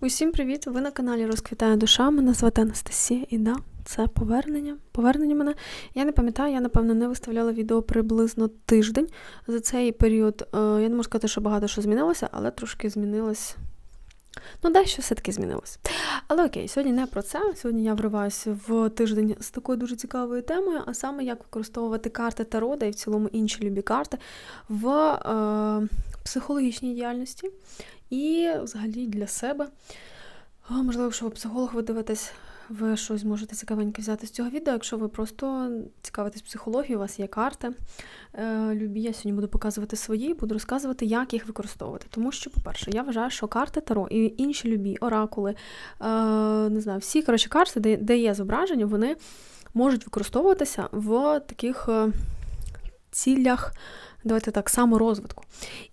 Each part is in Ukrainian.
Усім привіт! Ви на каналі Розквітає душа. Мене звати Анастасія і да, це повернення. Повернення мене. Я не пам'ятаю, я напевно не виставляла відео приблизно тиждень. За цей період е, я не можу сказати, що багато що змінилося, але трошки змінилось. Ну, дещо все-таки змінилось. Але окей, сьогодні не про це. Сьогодні я вриваюся в тиждень з такою дуже цікавою темою, а саме як використовувати карти Таро, і в цілому інші любі карти в е, психологічній діяльності і взагалі для себе. Можливо, якщо ви психолог, ви дивитесь, ви щось можете цікавеньке взяти з цього відео. Якщо ви просто цікавитесь психологією, у вас є карти. Е, любі, я сьогодні буду показувати свої, буду розказувати, як їх використовувати. Тому що, по-перше, я вважаю, що карти Таро і інші любі, оракули, е, не знаю, всі коротше, карти, де, є зображення, вони можуть використовуватися в таких е, цілях давайте так, саморозвитку.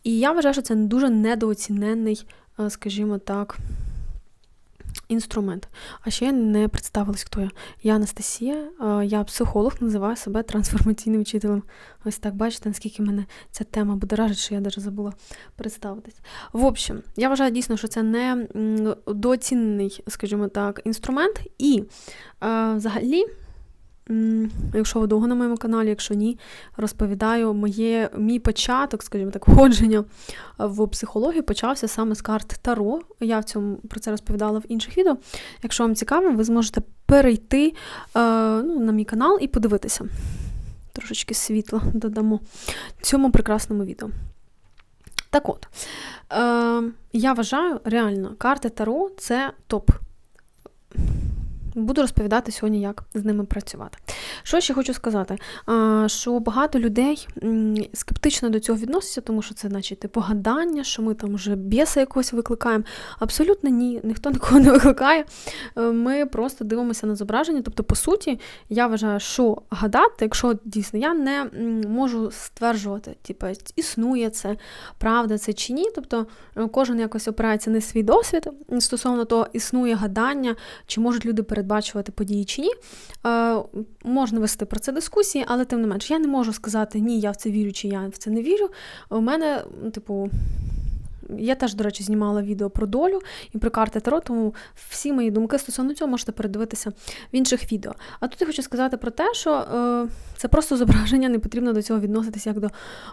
І я вважаю, що це дуже недооцінений, е, скажімо так, інструмент. А ще я не представилась, хто я. Я Анастасія, е, я психолог, називаю себе трансформаційним вчителем. Ось так, бачите, наскільки мене ця тема буде ражить, що я навіть забула представитись. В общем, я вважаю дійсно, що це не дооцінений, скажімо так, інструмент. І е, взагалі. Якщо ви довго на моєму каналі, якщо ні, розповідаю моє, мій початок, скажімо так, входження в психологію почався саме з карт Таро. Я в цьому про це розповідала в інших відео. Якщо вам цікаво, ви зможете перейти е, ну, на мій канал і подивитися. Трошечки світла додамо цьому прекрасному відео. Так от, е, я вважаю, реально, карти Таро це топ. Буду розповідати сьогодні, як з ними працювати. Що ще хочу сказати? Що багато людей скептично до цього відносяться, тому що це, значить, типу гадання, що ми там вже біса якогось викликаємо. Абсолютно ні, ніхто нікого не викликає. Е, ми просто дивимося на зображення. Тобто, по суті, я вважаю, що гадати, якщо дійсно я не можу стверджувати, типу, існує це, правда це чи ні. Тобто е, кожен якось опирається на свій досвід стосовно того, існує гадання, чи можуть люди перед передбачувати події чи ні. Е, можна вести про це дискусії, але тим не менш, я не можу сказати, ні, я в це вірю, чи я в це не вірю. У мене, типу. Я теж, до речі, знімала відео про долю і про карти Таро, тому всі мої думки стосовно цього можете передивитися в інших відео. А тут я хочу сказати про те, що е, це просто зображення, не потрібно до цього відноситися як до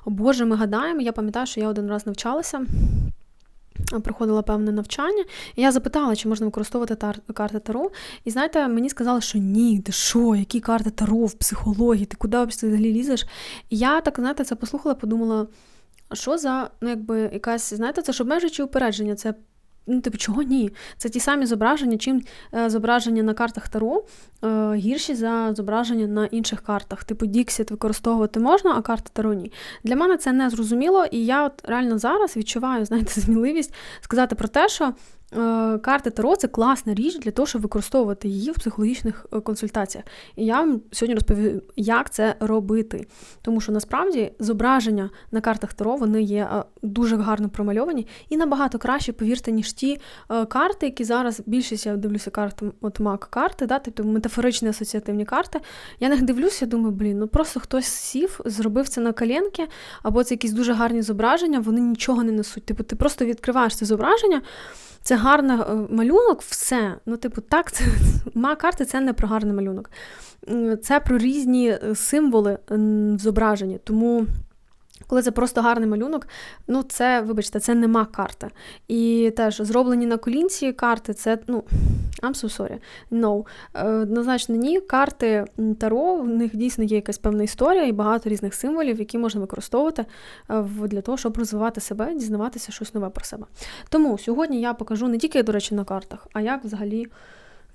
Боже, ми гадаємо. Я пам'ятаю, що я один раз навчалася проходила певне навчання, і я запитала, чи можна використовувати тар- карти Таро. І знаєте, мені сказали, що ні, ти що, які карти Таро в психології, ти куди взагалі лізеш? І я так, знаєте, це послухала, подумала, що за ну, якби якась, знаєте, це ж обмежуючі упередження, це Ну, типу, чого ні? Це ті самі зображення, чим е, зображення на картах Таро е, гірші за зображення на інших картах. Типу, Діксіт використовувати можна, а карти Таро ні. Для мене це не зрозуміло, і я от реально зараз відчуваю, знаєте, сміливість сказати про те, що карти Таро це класна річ для того, щоб використовувати її в психологічних е, консультаціях. І я вам сьогодні розповім, як це робити. Тому що насправді зображення на картах Таро вони є е, дуже гарно промальовані і набагато краще, повірте, ніж ті карти, які зараз більшість я дивлюся карти, от мак карти, да, тобто метафоричні асоціативні карти. Я на них дивлюся, думаю, блін, ну просто хтось сів, зробив це на коленки, або це якісь дуже гарні зображення, вони нічого не несуть. Типу, ти просто відкриваєш це зображення. Це гарний е, малюнок, все. Ну, типу, так, це ма карти це не про гарний малюнок. Це про різні е, символи в зображенні. Тому. Коли це просто гарний малюнок, ну це, вибачте, це нема карти. І теж зроблені на колінці карти, це, ну, I'm so sorry. No. Е, однозначно, ні. Карти Таро, в них дійсно є якась певна історія і багато різних символів, які можна використовувати е, для того, щоб розвивати себе, дізнаватися щось нове про себе. Тому сьогодні я покажу не тільки, до речі, на картах, а як взагалі.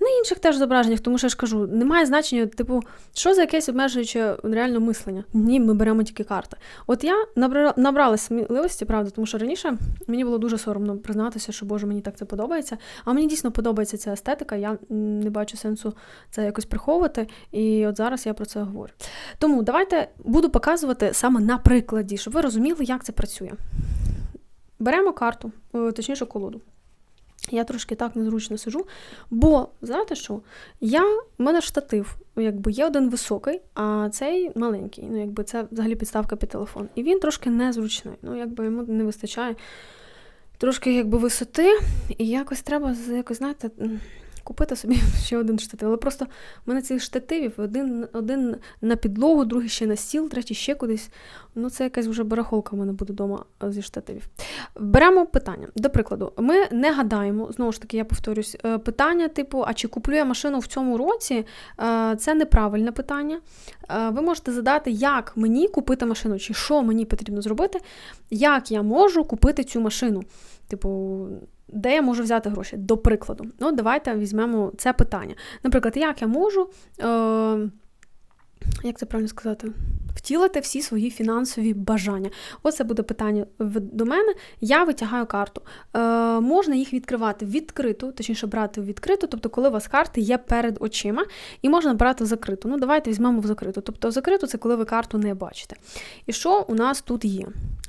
На інших теж зображеннях, тому що я ж кажу, немає значення, типу, що за якесь обмежуюче реально мислення. Ні, ми беремо тільки карти. От я набрала, набрала сміливості, правда, тому що раніше мені було дуже соромно признатися, що Боже, мені так це подобається. А мені дійсно подобається ця естетика, я не бачу сенсу це якось приховувати. І от зараз я про це говорю. Тому давайте буду показувати саме на прикладі, щоб ви розуміли, як це працює. Беремо карту, е, точніше колоду. Я трошки так незручно сижу, бо, знаєте що, я, в мене штатив, якби є один високий, а цей маленький. Ну, якби Це взагалі підставка під телефон. І він трошки незручний. Ну, якби йому не вистачає трошки якби висоти, і якось треба якось, знаєте, купити собі ще один штатив. Але просто в мене цих штативів один один на підлогу, другий ще на стіл, третій ще кудись. Ну, це якась вже барахолка в мене буде вдома зі штативів. Беремо питання. До прикладу, ми не гадаємо, знову ж таки, я повторюсь, е, питання, типу, а чи куплю я машину в цьому році? Е, це неправильне питання. Е, ви можете задати, як мені купити машину, чи що мені потрібно зробити, як я можу купити цю машину. Типу, де я можу взяти гроші? До прикладу. Ну, давайте візьмемо це питання. Наприклад, як я можу. Е- як це правильно сказати? Втілити всі свої фінансові бажання. Оце буде питання до мене. Я витягаю карту. Е, Можна їх відкривати відкриту, точніше брати в відкриту, тобто, коли у вас карти є перед очима, і можна брати в закриту. Ну, давайте візьмемо в закриту. Тобто, в закриту це коли ви карту не бачите. І що у нас тут є?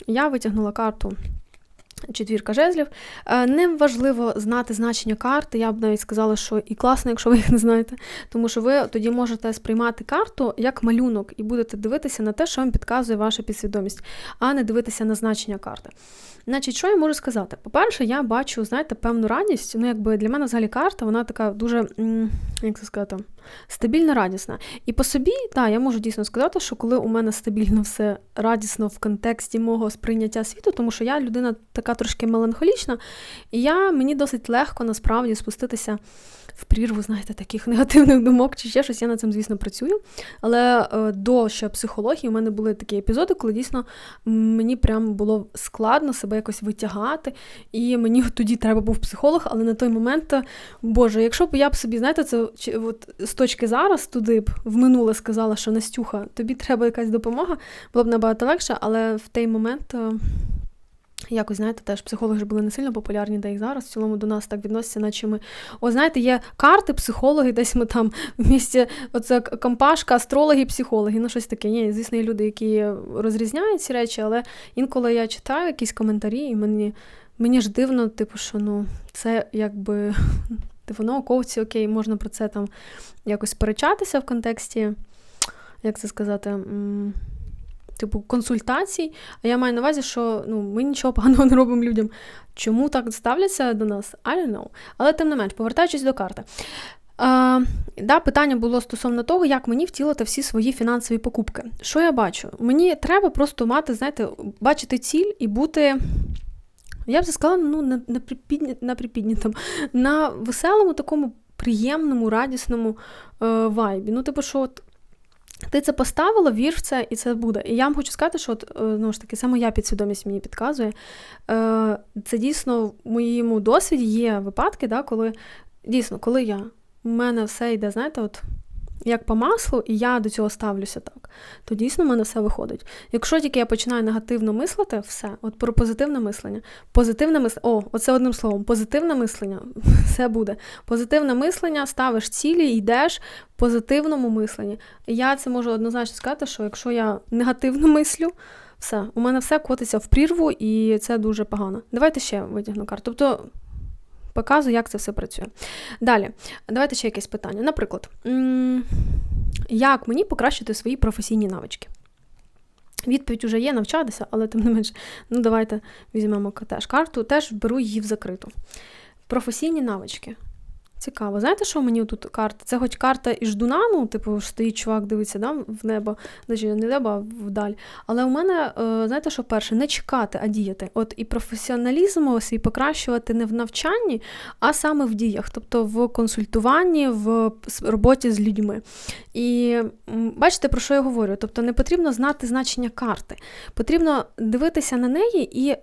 Я витягнула карту Четвірка жезлів. Е, не важливо знати значення карти. Я б навіть сказала, що і класно, якщо ви їх не знаєте, тому що ви тоді можете сприймати карту як малюнок і будете дивитися на те, що вам підказує ваша підсвідомість, а не дивитися на значення карти. Значить, що я можу сказати? По-перше, я бачу, знаєте, певну радість. Ну, якби для мене взагалі карта, вона така дуже, як це сказати, стабільно радісна. І по собі, так, я можу дійсно сказати, що коли у мене стабільно все радісно в контексті мого сприйняття світу, тому що я людина така трошки меланхолічна, і я мені досить легко насправді спуститися в прірву, знаєте, таких негативних думок чи ще щось. Я над цим, звісно, працюю. Але е, до ще психології у мене були такі епізоди, коли дійсно мені прям було складно себе якось витягати. І мені тоді треба був психолог, але на той момент, Боже, якщо б я б собі, знаєте, це от, з точки зараз туди б в минуле сказала, що Настюха, тобі треба якась допомога, було б набагато легше, але в той момент. Якось, знаєте, теж психологи ж були не сильно популярні, де і зараз в цілому до нас так відносяться, наче ми. О, знаєте, є карти, психологи, десь ми там в місті, оце компашка, астрологи, психологи, ну щось таке. Ні, звісно, є люди, які розрізняють ці речі, але інколи я читаю якісь коментарі, і мені мені ж дивно, типу, що ну, це якби типу, науковці, окей, можна про це там якось сперечатися в контексті, як це сказати типу консультацій. А я маю на увазі, що ну, ми нічого поганого не робимо людям. Чому так ставляться до нас? I don't know. Але тим не менш, повертаючись до карти. Uh, да, Питання було стосовно того, як мені втілити всі свої фінансові покупки. Що я бачу? Мені треба просто мати, знаєте, бачити ціль і бути. Я б сказала, ну, на на, на на веселому, такому приємному, радісному е, вайбі. Ну, типу, що от ти це поставила, вір в це, і це буде. І я вам хочу сказати, що от, ну ж таки, це моя підсвідомість мені підказує. Е, це дійсно в моєму досвіді є випадки, да, коли дійсно, коли я, у мене все йде, знаєте, от як по маслу, і я до цього ставлюся так, то дійсно в мене все виходить. Якщо тільки я починаю негативно мислити, все, от про позитивне мислення. Позитивне мислення, о, оце одним словом, позитивне мислення, все буде. Позитивне мислення, ставиш цілі, йдеш в позитивному мисленні. Я це можу однозначно сказати, що якщо я негативно мислю, все, у мене все котиться в прірву, і це дуже погано. Давайте ще витягну карту. Тобто показую, як це все працює. Далі, давайте ще якесь питання. Наприклад, як мені покращити свої професійні навички? Відповідь вже є, навчатися, але тим не менш, ну давайте візьмемо теж карту, теж беру її в закриту. Професійні навички. Цікаво. Знаєте, що мені тут карта? Це хоч карта і ждуна, ну, типу, стоїть чувак, дивиться да, в небо, не небо, а вдаль. Але у мене, е, знаєте, що перше, не чекати, а діяти. От і професіоналізм свій покращувати не в навчанні, а саме в діях, тобто в консультуванні, в роботі з людьми. І бачите, про що я говорю? Тобто не потрібно знати значення карти, потрібно дивитися на неї і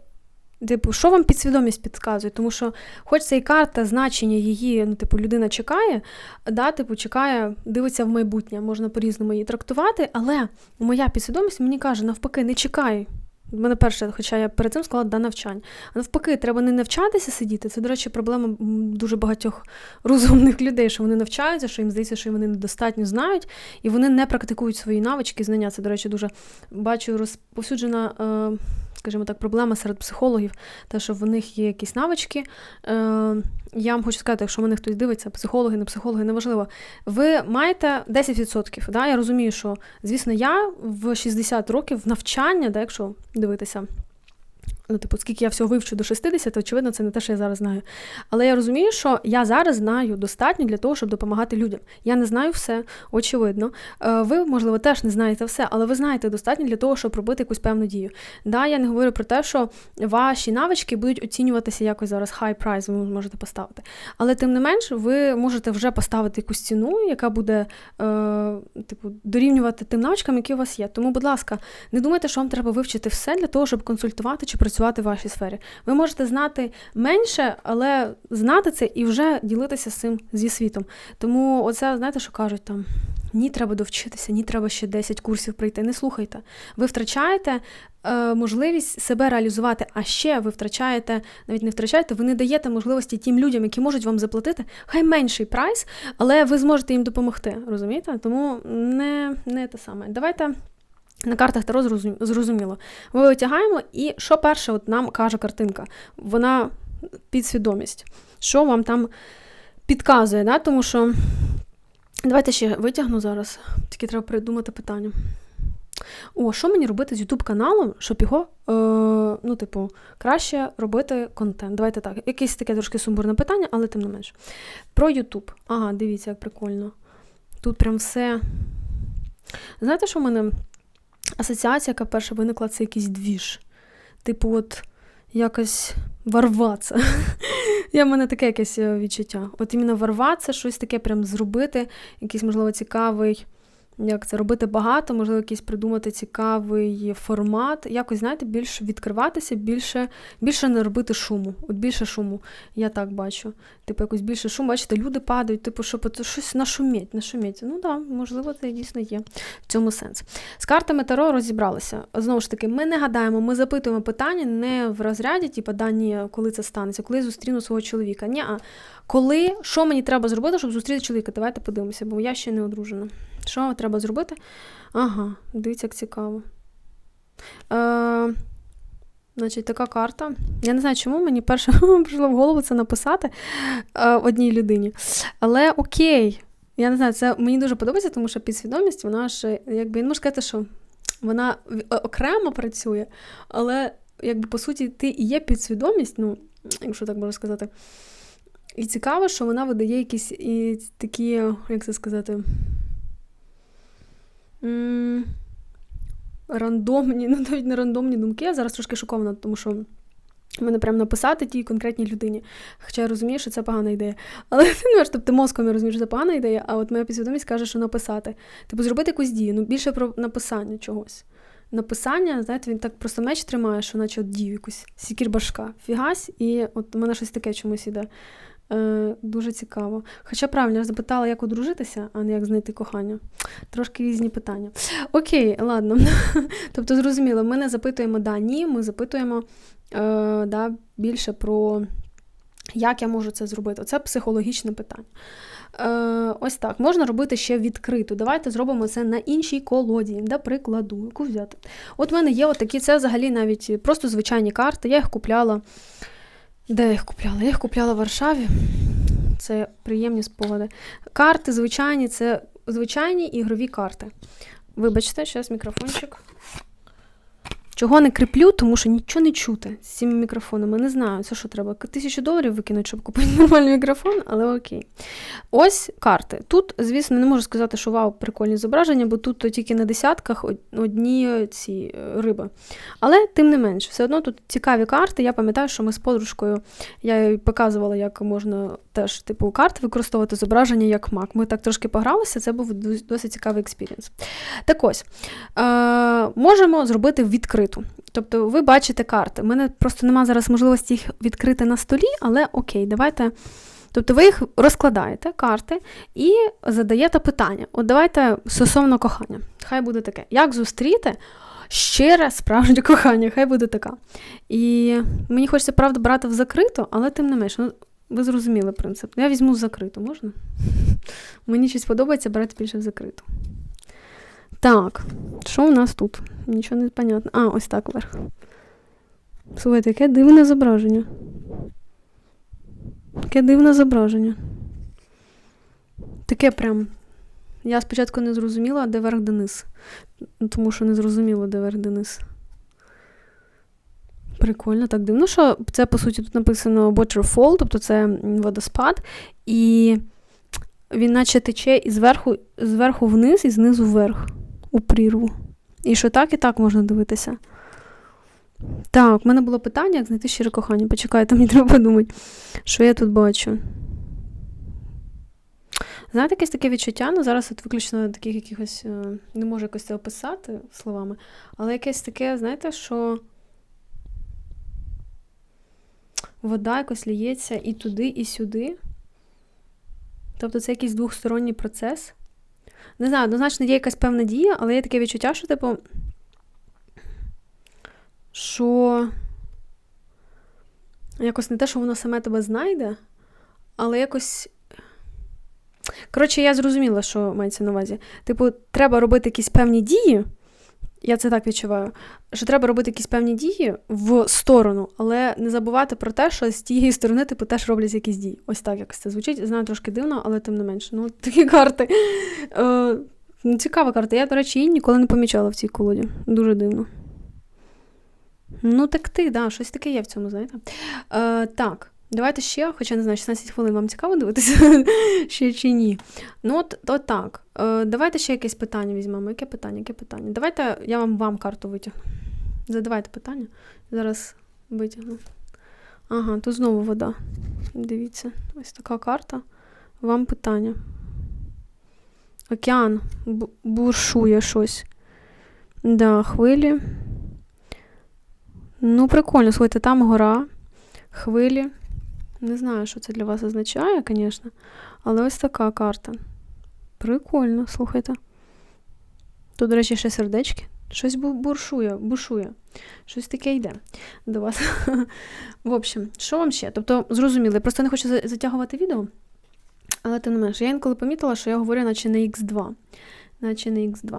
Типу, що вам підсвідомість підказує? Тому що, хоч це і карта, значення її, ну, типу, людина чекає, да, типу, чекає, дивиться в майбутнє, можна по-різному її трактувати, але моя підсвідомість мені каже, навпаки, не чекай. У мене перше, хоча я перед цим сказала да навчання. А навпаки, треба не навчатися сидіти. Це, до речі, проблема дуже багатьох розумних людей, що вони навчаються, що їм здається, що вони недостатньо знають, і вони не практикують свої навички, знання. Це, до речі, дуже бачу розповсюджена. Е, скажімо так, проблема серед психологів, те, що в них є якісь навички. Е, Я вам хочу сказати, якщо мене хтось дивиться, психологи, не психологи, неважливо. Ви маєте 10%. Да? Я розумію, що, звісно, я в 60 років навчання, да, якщо дивитися. Ну, типу, скільки я всього вивчу до 60, то очевидно, це не те, що я зараз знаю. Але я розумію, що я зараз знаю достатньо для того, щоб допомагати людям. Я не знаю все, очевидно. Е, ви, можливо, теж не знаєте все, але ви знаєте достатньо для того, щоб робити якусь певну дію. Да, Я не говорю про те, що ваші навички будуть оцінюватися якось зараз high price, ви можете поставити. Але тим не менш, ви можете вже поставити якусь ціну, яка буде е, типу, дорівнювати тим навичкам, які у вас є. Тому, будь ласка, не думайте, що вам треба вивчити все для того, щоб консультувати чи працювати працювати в вашій сфері. Ви можете знати менше, але знати це і вже ділитися цим зі світом. Тому, оце, знаєте, що кажуть там. Ні, треба довчитися, ні, треба ще 10 курсів прийти. Не слухайте. Ви втрачаєте е, можливість себе реалізувати, а ще ви втрачаєте, навіть не втрачаєте, ви не даєте можливості тим людям, які можуть вам заплатити, хай менший прайс, але ви зможете їм допомогти. Розумієте? Тому не, не те саме. Давайте. На картах Таро зрозуміло. Ми витягаємо, і що перше от нам каже картинка? Вона підсвідомість. Що вам там підказує? Да? Тому що давайте ще витягну зараз, тільки треба придумати питання. О, що мені робити з YouTube каналом, щоб його, е, ну, типу, краще робити контент? Давайте так. Якесь таке трошки сумбурне питання, але тим не менш. Про YouTube. Ага, дивіться, як прикольно. Тут прям все. Знаєте, що в мене асоціація, яка перша виникла, це якийсь двіж. Типу, от якось варватися. Я в мене таке якесь е, відчуття. От іменно варватися, щось таке прям зробити, якийсь, можливо, цікавий як це робити багато, можливо, якийсь придумати цікавий формат, якось, знаєте, більше відкриватися, більше більше не робити шуму. От більше шуму, я так бачу. Типу, якось більше шуму, бачите, люди падають, типу, щоб щось нашуміть, нашуміть. Ну так, да, можливо, це дійсно є в цьому сенс. З картами Таро розібралися. Знову ж таки, ми не гадаємо, ми запитуємо питання не в розряді, типу, да, коли це станеться, коли я зустріну свого чоловіка. Ні, а коли, що мені треба зробити, щоб зустріти чоловіка? Давайте подивимося, бо я ще не одружена. Що треба зробити? Ага, дивіться, як цікаво. Е, Значить, така карта. Я не знаю, чому мені перше прийшло в голову це написати е, одній людині. Але окей, я не знаю, це мені дуже подобається, тому що підсвідомість, вона ж, якби не можу сказати, що вона окремо працює, але, якби, по суті, ти і є підсвідомість, ну, якщо так можна сказати. І цікаво, що вона видає якісь і такі, як це сказати, рандомні, ну навіть не рандомні думки. Я зараз трошки шокована, тому що мене прям написати тій конкретній людині. Хоча я розумію, що це погана ідея. Але не можеш, тобто мозком я розумію, що це погана ідея, а от моя підсвідомість каже, що написати. Типу, зробити якусь дію, ну більше про написання чогось. Написання, знаєте, він так просто меч тримає, що наче от дію якусь сікір башка. Фігась, і от у мене щось таке чомусь іде. Е, Дуже цікаво. Хоча правильно я запитала, як одружитися, а не як знайти кохання. Трошки різні питання. Окей, ладно. тобто, зрозуміло, ми не запитуємо да, ми запитуємо е, да, більше про як я можу це зробити. Це психологічне питання. Е, Ось так. Можна робити ще відкриту. Давайте зробимо це на іншій колоді, до прикладу, яку взяти. От в мене є отакі, це взагалі навіть просто звичайні карти. Я їх купляла. Де я їх купляла? Я їх купляла в Варшаві. Це приємні спогади. Карти звичайні, це звичайні ігрові карти. Вибачте, зараз мікрофончик. Чого не кріплю, тому що нічого не чути з цими мікрофонами. Не знаю, це що треба. Тисячу доларів викинути, щоб купити нормальний мікрофон, але окей. Ось карти. Тут, звісно, не можу сказати, що вау, прикольні зображення, бо тут тільки на десятках одні ці е, риби. Але, тим не менш, все одно тут цікаві карти. Я пам'ятаю, що ми з подружкою я їй показувала, як можна теж типу карти використовувати зображення як мак. Ми так трошки погралися, це був досить цікавий експірієнс. Так ось, е- можемо зробити відкриту. Тобто, ви бачите карти. У мене просто немає зараз можливості їх відкрити на столі, але окей, давайте. Тобто ви їх розкладаєте, карти, і задаєте питання. От давайте стосовно кохання. Хай буде таке. Як зустріти щире справжнє кохання? Хай буде така. І мені хочеться, правда, брати в закриту, але тим не менш, ну, ви зрозуміли принцип. Я візьму в закриту, можна? Мені щось подобається брати більше в закриту. Так, що у нас тут? Нічого не понятно. А, ось так вверх. Слухайте, яке дивне зображення. Таке дивне зображення. Таке прям. Я спочатку не зрозуміла, де верх Денис. Тому що не зрозуміло, де верх Денис. Прикольно, так дивно, що це, по суті, тут написано waterfall, тобто це водоспад, і він наче тече зверху, зверху вниз і знизу вверх у прірву. І що так і так можна дивитися. Так, в мене було питання, як знайти щире кохання. Почекайте, мені треба подумати, що я тут бачу. Знаєте, якесь таке відчуття, ну зараз от виключно таких якихось, е, не можу якось це описати словами, але якесь таке, знаєте, що вода якось ліється і туди, і сюди. Тобто це якийсь двохсторонній процес. Не знаю, однозначно є якась певна дія, але є таке відчуття, що, типу, що якось не те, що воно саме тебе знайде, але якось. Коротше, я зрозуміла, що мається на увазі. Типу, треба робити якісь певні дії. Я це так відчуваю, що треба робити якісь певні дії в сторону, але не забувати про те, що з тієї сторони типу, теж роблять якісь дії. Ось так якось це звучить. Знаю трошки дивно, але тим не менше. Ну, такі карти. Е, Цікава карта. Я, до речі, її ніколи не помічала в цій колоді. Дуже дивно. Ну, так ти, да, щось таке є в цьому, знаєте. Е, Так. Давайте ще, хоча не знаю, 16 хвилин вам цікаво дивитися ще чи ні. Ну, от, от так. Е, Давайте ще якесь питання візьмемо. Яке питання? Яке питання? Давайте я вам вам карту витягну. Задавайте питання. Зараз витягну. Ага, тут знову вода. Дивіться, ось така карта. Вам питання. Океан буршує щось. Да, хвилі. Ну, прикольно, слухайте, там гора, хвилі. Не знаю, що це для вас означає, звісно. Але ось така карта. Прикольно, слухайте. Тут, до речі, ще сердечки. Щось буршує, бушує. Щось таке йде до вас. В общем, що вам ще? Тобто, зрозуміли, просто не хочу затягувати відео. Але тим не менше, я інколи помітила, що я говорю, наче на Х2. Наче на Х2.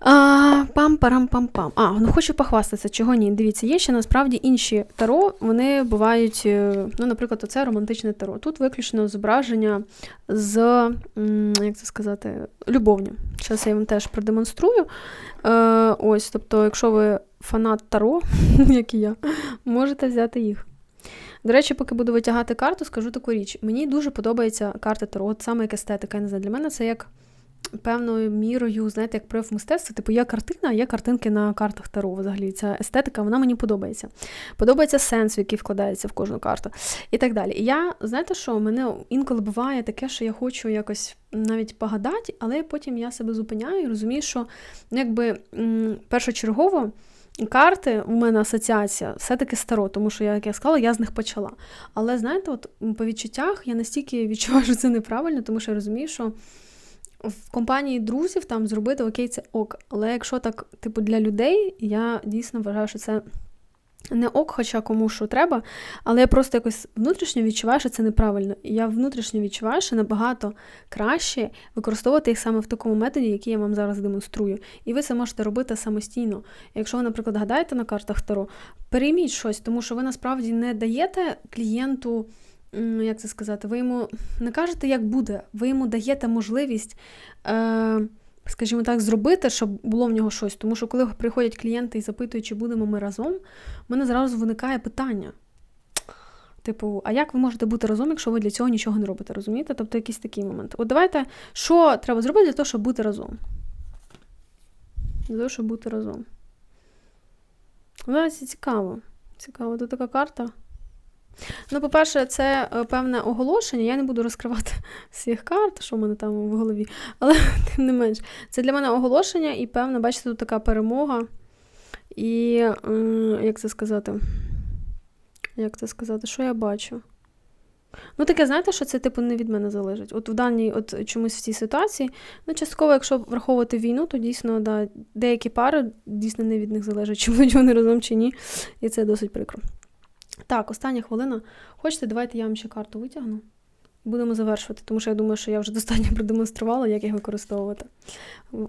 Пам-парам-пам-пам. А, ну хочу похвастатися, чого ні. Дивіться, є ще насправді інші таро, вони бувають, е, ну, наприклад, оце романтичне таро. Тут виключно зображення з, як це сказати, любовні. Зараз я вам теж продемонструю. Е, Ось, тобто, якщо ви фанат таро, як і я, можете взяти їх. До речі, поки буду витягати карту, скажу таку річ. Мені дуже подобається карта таро, от саме як естетика. Я не знаю, Для мене це як певною мірою, знаєте, як прояв мистецтва, типу є картина, є картинки на картах Таро. Взагалі ця естетика, вона мені подобається. Подобається сенс, який вкладається в кожну карту. І так далі. І я, знаєте що, мене інколи буває таке, що я хочу якось навіть погадати, але потім я себе зупиняю і розумію, що ну, якби першочергово. Карти у мене асоціація все-таки старо, тому що, як я сказала, я з них почала. Але знаєте, от по відчуттях я настільки відчуваю, що це неправильно, тому що я розумію, що в компанії друзів там зробити окей, це ок. Але якщо так, типу, для людей, я дійсно вважаю, що це. Не ок, хоча кому що треба, але я просто якось внутрішньо відчуваю, що це неправильно. І я внутрішньо відчуваю, що набагато краще використовувати їх саме в такому методі, який я вам зараз демонструю. І ви це можете робити самостійно. Якщо ви, наприклад, гадаєте на картах Таро, перейміть щось, тому що ви насправді не даєте клієнту як це сказати, ви йому не кажете, як буде, ви йому даєте можливість, е, скажімо так, зробити, щоб було в нього щось. Тому що, коли приходять клієнти і запитують, чи будемо ми разом, в мене зразу виникає питання. Типу, а як ви можете бути разом, якщо ви для цього нічого не робите, розумієте? Тобто якийсь такий момент. От давайте, що треба зробити для того, щоб бути разом? Для того, щоб бути разом. Знаєте, цікаво. Цікаво, тут така карта. Ну, по-перше, це е, певне оголошення. Я не буду розкривати всіх карт, що в мене там в голові, але тим не менш, це для мене оголошення і певна, бачите, тут така перемога. І як це сказати? Як це сказати, що я бачу? Ну, таке, знаєте, що це, типу, не від мене залежить. От в даній от чомусь в цій ситуації, ну, частково, якщо враховувати війну, то дійсно да, деякі пари дійсно не від них залежать, чи будуть вони разом чи ні. І це досить прикро. Так, остання хвилина. Хочете, давайте я вам ще карту витягну. Будемо завершувати, тому що я думаю, що я вже достатньо продемонструвала, як їх використовувати.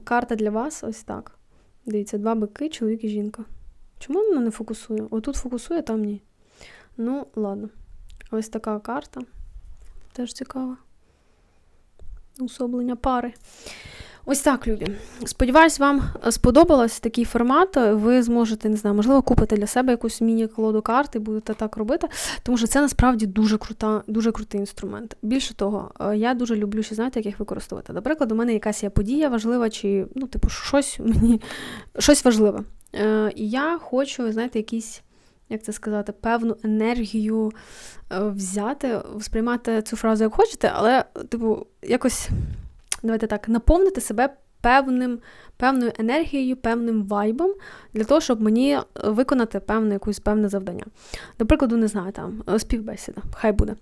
Карта для вас ось так. Дивіться, два бики, чоловік і жінка. Чому вона не фокусує? Отут фокусує, там ні. Ну, ладно. Ось така карта. Теж цікава. Усоблення пари. Ось так, любі. Сподіваюсь, вам сподобалось такий формат. Ви зможете, не знаю, можливо, купити для себе якусь міні-колоду карт і будете так робити, тому що це насправді дуже крута, дуже крутий інструмент. Більше того, е, я дуже люблю ще знаєте, як їх використовувати. Наприклад, у мене якась є подія важлива, чи ну, типу, щось мені щось важливе. Е, і я хочу, знаєте, якісь. Як це сказати, певну енергію е, взяти, сприймати цю фразу як хочете, але, типу, якось давайте так, наповнити себе певним, певною енергією, певним вайбом для того, щоб мені е, виконати певне якусь певне завдання. До прикладу, не знаю, там е, співбесіда, хай буде.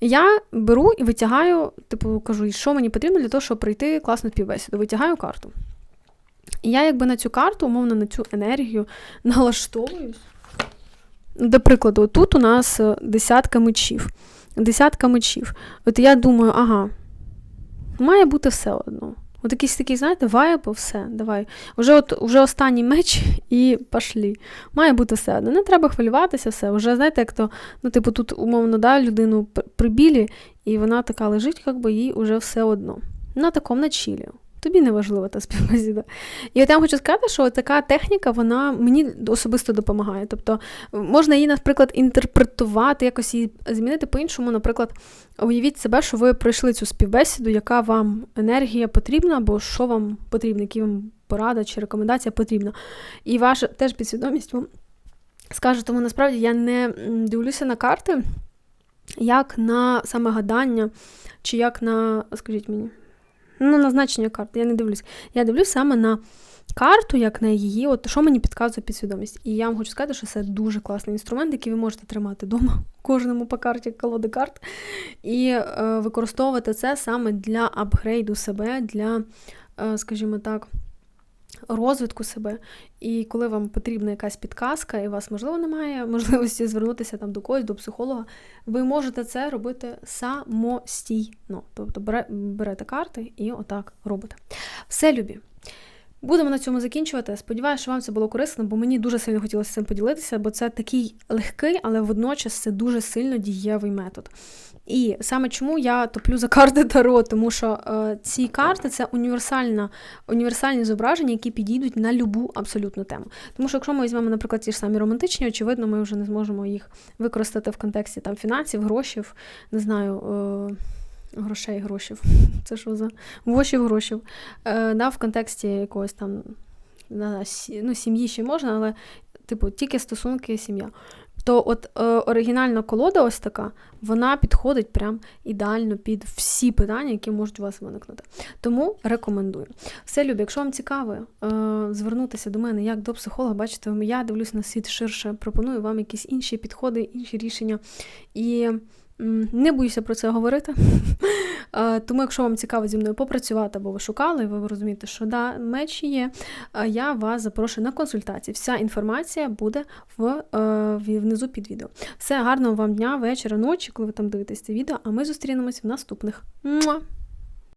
Я беру і витягаю, типу, кажу, що мені потрібно для того, щоб пройти класну співбесіду. Витягаю карту. І я якби на цю карту, умовно, на цю енергію налаштовуюсь. До прикладу, тут у нас е, десятка мечів. Десятка мечів. От я думаю, ага, має бути все одно. От якийсь такий, знаєте, вайб, все, давай. Уже от, уже останній меч і пошлі. Має бути все одно. Не треба хвилюватися, все. Уже, знаєте, як то, ну, типу, тут, умовно, да, людину прибілі, і вона така лежить, як би їй уже все одно. На такому на чілі. Тобі не важлива та співбесіда. І от я вам хочу сказати, що така техніка вона мені особисто допомагає. Тобто можна її, наприклад, інтерпретувати, якось її змінити по-іншому. Наприклад, уявіть себе, що ви пройшли цю співбесіду, яка вам енергія потрібна, або що вам потрібно, які вам порада чи рекомендація потрібна. І ваша теж підсвідомість вам скаже, тому насправді я не дивлюся на карти, як на саме гадання, чи як на, скажіть мені. Ну, на назначення карти, я не дивлюсь. Я дивлюсь саме на карту, як на її, от що мені підказує підсвідомість. І я вам хочу сказати, що це дуже класний інструмент, який ви можете тримати вдома, кожному по карті колоди карт, і е, використовувати це саме для апгрейду себе, для, е, скажімо так, розвитку себе. І коли вам потрібна якась підказка, і у вас, можливо, немає можливості звернутися там до когось, до психолога, ви можете це робити самостійно. Тобто берете карти і отак робите. Все любі. Будемо на цьому закінчувати. Сподіваюся, що вам це було корисно, бо мені дуже сильно хотілося цим поділитися, бо це такий легкий, але водночас це дуже сильно дієвий метод. І саме чому я топлю за карти Таро, тому що е, ці карти це універсальна, універсальні зображення, які підійдуть на любу абсолютну тему. Тому що, якщо ми візьмемо, наприклад, ті ж самі романтичні, очевидно, ми вже не зможемо їх використати в контексті там фінансів, грошів, не знаю. Е, Грошей, грошів. Це що за вошів грошів. Е, да, В контексті якогось там ну, сім'ї ще можна, але, типу, тільки стосунки сім'я то от е, оригінальна колода, ось така, вона підходить прям ідеально під всі питання, які можуть у вас виникнути. Тому рекомендую. Все, любі, якщо вам цікаво е, звернутися до мене як до психолога, бачите, я дивлюсь на світ ширше, пропоную вам якісь інші підходи, інші рішення. І не боюся про це говорити. Тому, якщо вам цікаво зі мною попрацювати, або ви шукали, ви розумієте, що да, меч є, я вас запрошую на консультації. Вся інформація буде в, е, внизу під відео. Все, гарного вам дня, вечора, ночі, коли ви там дивитесь це відео, а ми зустрінемось в наступних. Муа!